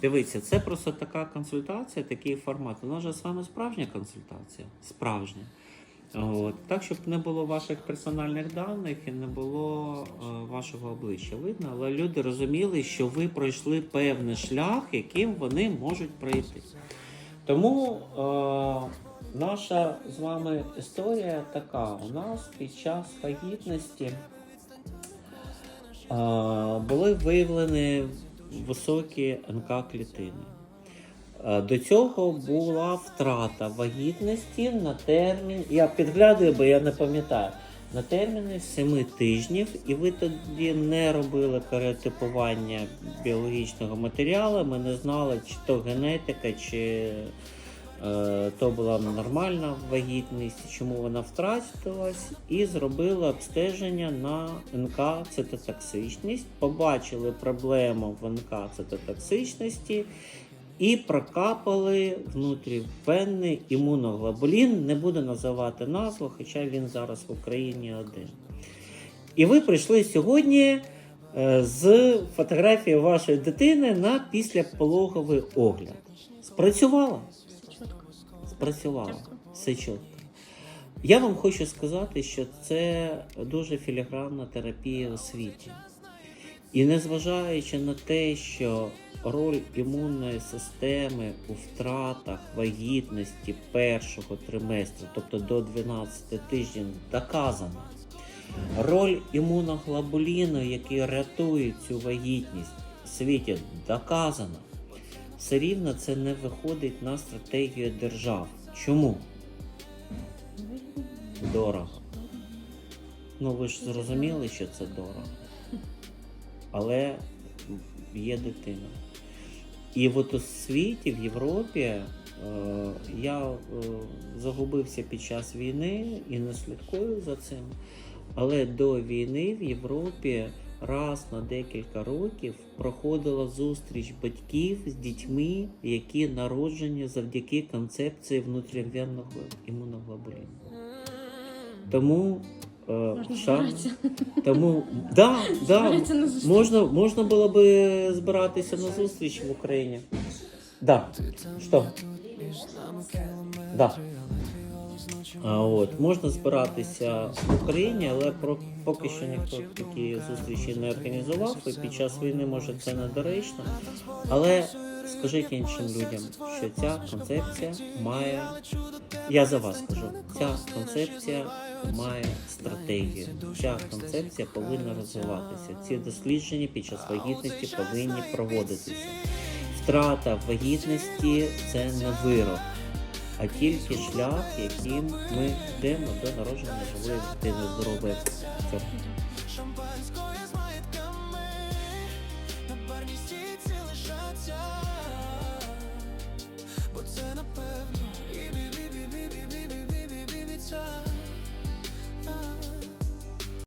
Дивіться, це просто така консультація, такий формат. Же з вами справжня консультація. Справжня. От. Так, щоб не було ваших персональних даних і не було е, вашого обличчя видно, але люди розуміли, що ви пройшли певний шлях, яким вони можуть пройти. Тому е, наша з вами історія така. У нас під час вагітності е, були виявлені високі НК-клітини. Е, До цього була втрата вагітності на термін. Я підглядую, бо я не пам'ятаю. На терміни 7 тижнів, і ви тоді не робили перетипування біологічного матеріалу. Ми не знали, чи то генетика, чи то була нормальна вагітність, чому вона втратилась, і зробили обстеження на НК цитотоксичність. Побачили проблему в НК цитотоксичності і прокапали внутрівенний імуноглобулін. Не буду називати назву, хоча він зараз в Україні один. І ви прийшли сьогодні е, з фотографією вашої дитини на післяпологовий огляд. Спрацювало? Спрацювало. Все чітко. Я вам хочу сказати, що це дуже філігранна терапія у світі. І незважаючи на те, що роль імунної системи у втратах вагітності першого триместру, тобто до 12 тижнів, доказана. Роль імуноглобуліну, який рятує цю вагітність в світі, доказана. Все рівно це не виходить на стратегію держав. Чому? Дорого. Ну ви ж зрозуміли, що це дорого. Але є дитина. І от у світі, в Європі, е, я е, загубився під час війни і не слідкую за цим. Але до війни в Європі раз на декілька років проходила зустріч батьків з дітьми, які народжені завдяки концепції внутрівенного імуноглобуліну. Тому е, Можна тому да, да, можна, можна було би збиратися на зустріч в Україні. Да. Що? Да. А, от, можна збиратися в Україні, але про, поки що ніхто такі зустрічі не організував, і під час війни може це недоречно. Але скажіть іншим людям, що ця концепція має. Я за вас скажу, ця концепція має стратегію. Ця концепція повинна розвиватися. Ці дослідження під час вагітності повинні проводитися. Втрата вагітності це не вирок, а тільки шлях, яким ми йдемо до народження живої дитини здорової.